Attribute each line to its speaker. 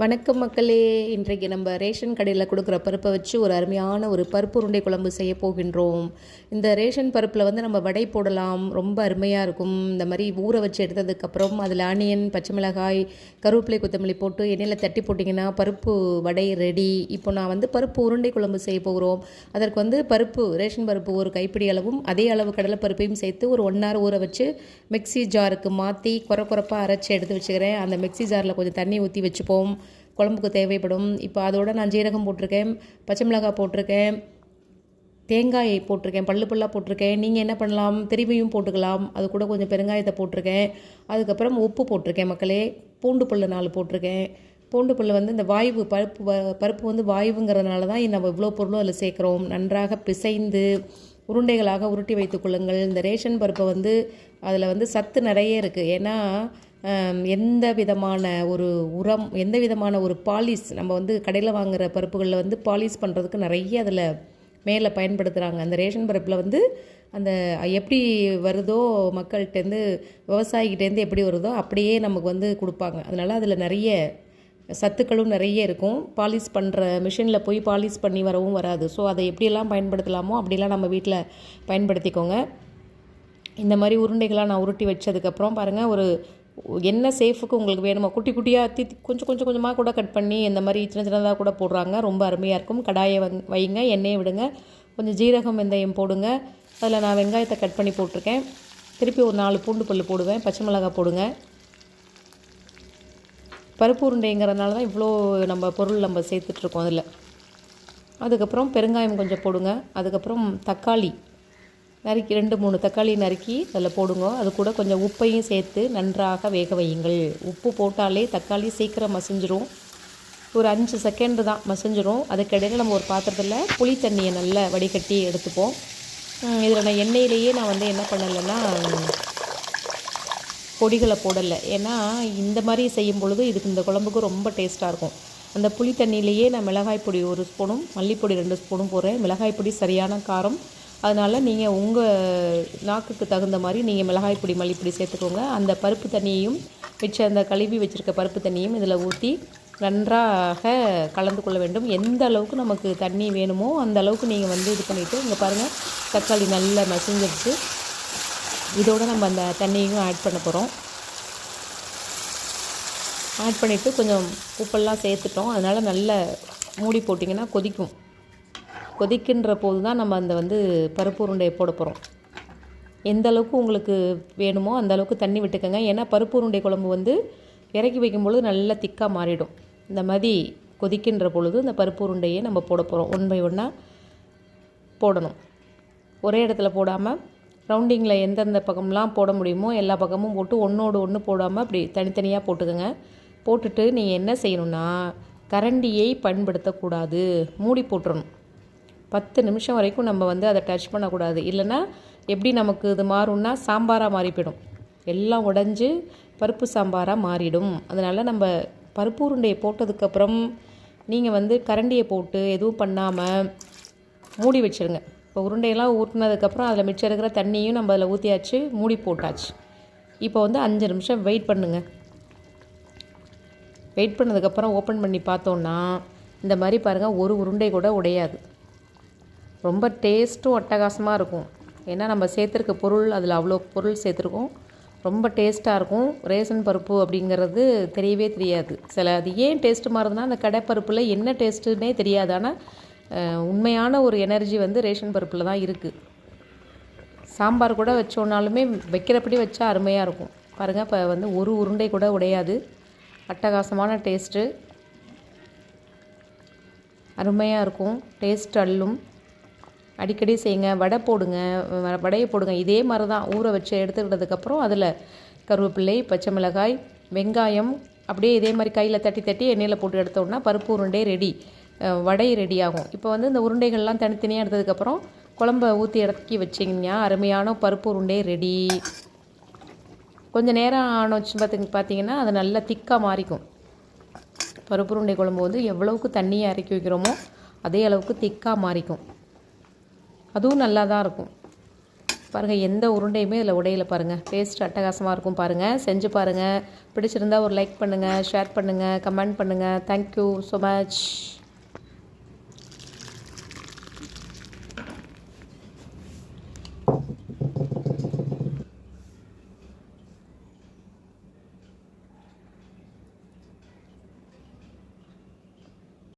Speaker 1: வணக்கம் மக்களே. இன்றைக்கு நம்ம ரேஷன் கடையில் கொடுக்குற பருப்பை வச்சு ஒரு அருமையான ஒரு பருப்பு உருண்டை குழம்பு செய்ய போகின்றோம். இந்த ரேஷன் பருப்பில் வந்து நம்ம வடை போடலாம். ரொம்ப அருமையாக இருக்கும். இந்த மாதிரி ஊற வச்சு எடுத்ததுக்கப்புறம் அதில் ஆனியன் பச்சை மிளகாய் கருவேப்பிலை கொத்தமல்லி போட்டு எண்ணெயில் தட்டி போட்டிங்கன்னா பருப்பு வடை ரெடி இப்போ நான் வந்து பருப்பு உருண்டை குழம்பு செய்ய போகிறோம். அதற்கு வந்து பருப்பு ரேஷன் பருப்பு ஒரு கைப்பிடி அளவும் அதே அளவு கடலை பருப்பையும் சேர்த்து ஒரு ஒன் ஹவர் ஊற வச்சு மிக்ஸி ஜாருக்கு மாற்றி குறை குறைப்பாக அரைச்சி எடுத்து வச்சுக்கிறேன். அந்த மிக்ஸி ஜாரில் கொஞ்சம் தண்ணி ஊற்றி வச்சுப்போம். குழம்புக்கு தேவைப்படும். இப்போ அதோட நான் ஜீரகம் போட்டிருக்கேன் பச்சை மிளகாய் போட்டிருக்கேன் தேங்காய் போட்டிருக்கேன் பல்லு பல்லாக போட்டிருக்கேன். நீங்கள் என்ன பண்ணலாம்? திரும்பியும் போட்டுக்கலாம். அது கூட கொஞ்சம் பெருங்காயத்தை போட்டிருக்கேன். அதுக்கப்புறம் உப்பு போட்டிருக்கேன் மக்களே. பூண்டு பல்லு நாலு போட்டிருக்கேன். பூண்டு பல்லு வந்து இந்த வாய்வு பருப்பு வ- பருப்பு வந்து வாய்வுங்கிறதுனால தான் நம்ம இவ்வளோ பொருளும் அதில் சேர்க்குறோம். நன்றாக பிசைந்து உருண்டைகளாக உருட்டி வைத்துக் கொள்ளுங்கள். இந்த ரேஷன் பருப்பை வந்து அதில் வந்து சத்து நிறைய இருக்குது ஏன்னா எந்த விதமான ஒரு உரம் எந்த விதமான ஒரு பாலிஸ் நம்ம வந்து கடையில் வாங்குகிற பருப்புகளில் வந்து பாலிஸ் பண்ணுறதுக்கு நிறைய அதில் மேலே பயன்படுத்துகிறாங்க அந்த ரேஷன் பருப்பில் வந்து அந்த எப்படி வருதோ மக்கள்கிட்டேருந்து விவசாயிகிட்டேருந்து எப்படி வருதோ அப்படியே நமக்கு வந்து கொடுப்பாங்க. அதனால் அதில் நிறைய சத்துக்களும் நிறைய இருக்கும். பாலிஷ் பண்ணுற மிஷினில் போய் பாலிஷ் பண்ணி வரவும் வராது. ஸோ அதை எப்படியெல்லாம் பயன்படுத்தலாமோ அப்படிலாம் நம்ம வீட்டில் பயன்படுத்திக்கோங்க. இந்த மாதிரி உருண்டைகளாக நான் உருட்டி வச்சதுக்கப்புறம் பாருங்கள் ஒரு என்ன சேஃபுக்கு உங்களுக்கு வேணுமோ குட்டி குட்டியாக தி கொஞ்சம் கொஞ்சம் கொஞ்சமாக கூட கட் பண்ணி இந்த மாதிரி சின்ன சின்னதாக கூட போடுறாங்க. ரொம்ப அருமையாக இருக்கும். கடாயை வங் வைங்க எண்ணெயை விடுங்க. கொஞ்சம் ஜீரகம் வெந்தயம் போடுங்க. அதில் நான் வெங்காயத்தை கட் பண்ணி போட்டிருக்கேன். திருப்பி ஒரு நாலு பூண்டு பல்லு போடுவேன். பச்சை மிளகாய் போடுங்க. பருப்பு உருண்டைங்கிறதுனால தான் இவ்வளோ நம்ம பொருள் நம்ம சேர்த்துட்ருக்கோம் அதில். அதுக்கப்புறம் பெருங்காயம் கொஞ்சம் போடுங்க. அதுக்கப்புறம் தக்காளி. நறுக்கி ரெண்டு மூணு தக்காளி நறுக்கி அதில் போடுங்க. அது கூட கொஞ்சம் உப்பையும் சேர்த்து நன்றாக வேக வையுங்கள். உப்பு போட்டாலே தக்காளி சீக்கிரம் மசிஞ்சிரும். ஒரு அஞ்சு செகண்டு தான் மசிஞ்சிரும். அதுக்கிடையில் நம்ம ஒரு பாத்திரத்தில் புளி தண்ணியை நல்லா வடிகட்டி எடுத்துப்போம். இதில் நான் எண்ணெயிலேயே நான் வந்து என்ன பண்ணலைன்னா பொடிகளை போடலை. ஏன்னா இந்த மாதிரி செய்யும் பொழுது இதுக்கு இந்த குழம்புக்கு ரொம்ப டேஸ்ட்டாக இருக்கும். அந்த புளி தண்ணியிலேயே நான் மிளகாய் பொடி ஒரு ஸ்பூனும் மல்லிப்பொடி ரெண்டு ஸ்பூனும் போடுறேன். மிளகாய் பொடி சரியான காரம். அதனால் நீங்கள் உங்கள் நாக்குக்கு தகுந்த மாதிரி நீங்கள் மிளகாய் பொடி மல்லிப்பொடி சேர்த்துக்கோங்க. அந்த பருப்பு தண்ணியையும் மிச்சம் அந்த கழுவி வச்சுருக்க பருப்பு தண்ணியும் இதில் ஊற்றி நன்றாக கலந்து கொள்ள வேண்டும். எந்த அளவுக்கு நமக்கு தண்ணி வேணுமோ அந்த அளவுக்கு நீங்கள் வந்து இது பண்ணிவிட்டு இங்கே பாருங்கள் தக்காளி நல்லா மசிஞ்சிருச்சு. இதோடு நம்ம அந்த தண்ணியும் ஆட் பண்ண போகிறோம் ஆட் பண்ணிவிட்டு கொஞ்சம் உப்பெல்லாம் சேர்த்துட்டோம். அதனால் நல்ல மூடி போட்டிங்கன்னா கொதிக்கும். கொதிக்கின்ற போது தான் நம்ம அந்த வந்து பருப்பு உருண்டையை போட போகிறோம் எந்த அளவுக்கு உங்களுக்கு வேணுமோ அந்த அளவுக்கு தண்ணி விட்டுக்கோங்க. ஏன்னா பருப்பு உருண்டை குழம்பு வந்து இறக்கி வைக்கும்பொழுது நல்லா திக்காக மாறிடும். இந்த மாதிரி கொதிக்கின்ற பொழுது இந்த பருப்பு உருண்டையை நம்ம போட போகிறோம் ஒன் பை ஒன்னாக போடணும். ஒரே இடத்துல போடாமல் ரவுண்டிங்கில் எந்தெந்த பக்கம்லாம் போட முடியுமோ எல்லா பக்கமும் போட்டு ஒன்றோடு ஒன்று போடாமல் அப்படி தனித்தனியாக போட்டுக்கோங்க. போட்டுட்டு நீங்கள் என்ன செய்யணும்னா கரண்டியை பயன்படுத்தக்கூடாது. மூடி போட்டுறணும். பத்து நிமிஷம் வரைக்கும் நம்ம வந்து அதை டச் பண்ணக்கூடாது. இல்லைன்னா எப்படி நமக்கு இது மாறும்னா சாம்பாராக மாறி போயிடும் எல்லாம் உடஞ்சி பருப்பு சாம்பாராக மாறிடும். அதனால் நம்ம பருப்பு உருண்டையை போட்டதுக்கப்புறம் நீங்கள் வந்து கரண்டியை போட்டு எதுவும் பண்ணாமல் மூடி வச்சிருங்க. இப்போ உருண்டையெல்லாம் ஊற்றினதுக்கப்புறம் அதில் மிச்சம் இருக்கிற தண்ணியும் நம்ம அதில் ஊற்றியாச்சு மூடி போட்டாச்சு. இப்போ வந்து அஞ்சு நிமிஷம் வெயிட் பண்ணுங்கள் வெயிட் பண்ணதுக்கப்புறம் ஓப்பன் பண்ணி பார்த்தோன்னா இந்த மாதிரி பாருங்கள் ஒரு உருண்டை கூட உடையாது. ரொம்ப டேஸ்ட்டும் அட்டகாசமாக இருக்கும். ஏன்னா நம்ம சேர்த்துருக்க பொருள் அதில் அவ்வளோ பொருள் சேர்த்துருக்கோம். ரொம்ப டேஸ்ட்டாக இருக்கும். ரேஷன் பருப்பு அப்படிங்கிறது தெரியவே தெரியாது. சில அது ஏன் டேஸ்ட்டு மாறுதுன்னா அந்த கடைப்பருப்பில் என்ன டேஸ்ட்டுன்னே தெரியாது. ஆனால் உண்மையான ஒரு எனர்ஜி வந்து ரேஷன் பருப்பில் தான் இருக்குது சாம்பார் கூட வச்சோன்னாலுமே வைக்கிறபடி வச்சா அருமையாக இருக்கும். பாருங்கள் இப்போ வந்து ஒரு உருண்டை கூட உடையாது. அட்டகாசமான டேஸ்ட்டு. அருமையாக இருக்கும். டேஸ்ட் அள்ளும். அடிக்கடி செய்யுங்க வடை போடுங்க வ- வடையை போடுங்க. இதே மாதிரி தான் ஊற வச்சு எடுத்துக்கிட்டதுக்கப்புறம் அதில் கருவேப்பிள்ளை பச்சை மிளகாய் வெங்காயம் அப்படியே இதே மாதிரி கையில் தட்டி தட்டி எண்ணெயில் போட்டு எடுத்தோம்னா பருப்பு உருண்டை ரெடி. வடை ரெடி ஆகும். இப்போ வந்து இந்த உருண்டைகள்லாம் தனித்தனியாக எடுத்ததுக்கப்புறம் குழம்ப ஊற்றி இறக்கி வச்சிங்கன்னா அருமையான பருப்பு உருண்டை ரெடி. கொஞ்சம் நேரம் ஆனோச்சு பார்த்து பார்த்தீங்கன்னா அது நல்லா திக்காக மாறிக்கும். பருப்பு உருண்டை குழம்பு வந்து எவ்வளவுக்கு தண்ணியை இறக்கி வைக்கிறோமோ அதே அளவுக்கு திக்காக மாறிக்கும். அதுவும் நல்லா தான் இருக்கும். பாருங்கள் எந்த உருண்டையுமே இதில் உடையில பாருங்கள் டேஸ்ட் அட்டகாசமாக இருக்கும் பாருங்கள் செஞ்சு பாருங்கள் பிடிச்சிருந்தா ஒரு லைக் பண்ணுங்கள் ஷேர் பண்ணுங்கள் கமெண்ட் பண்ணுங்கள் தேங்க்யூ ஸோ மச்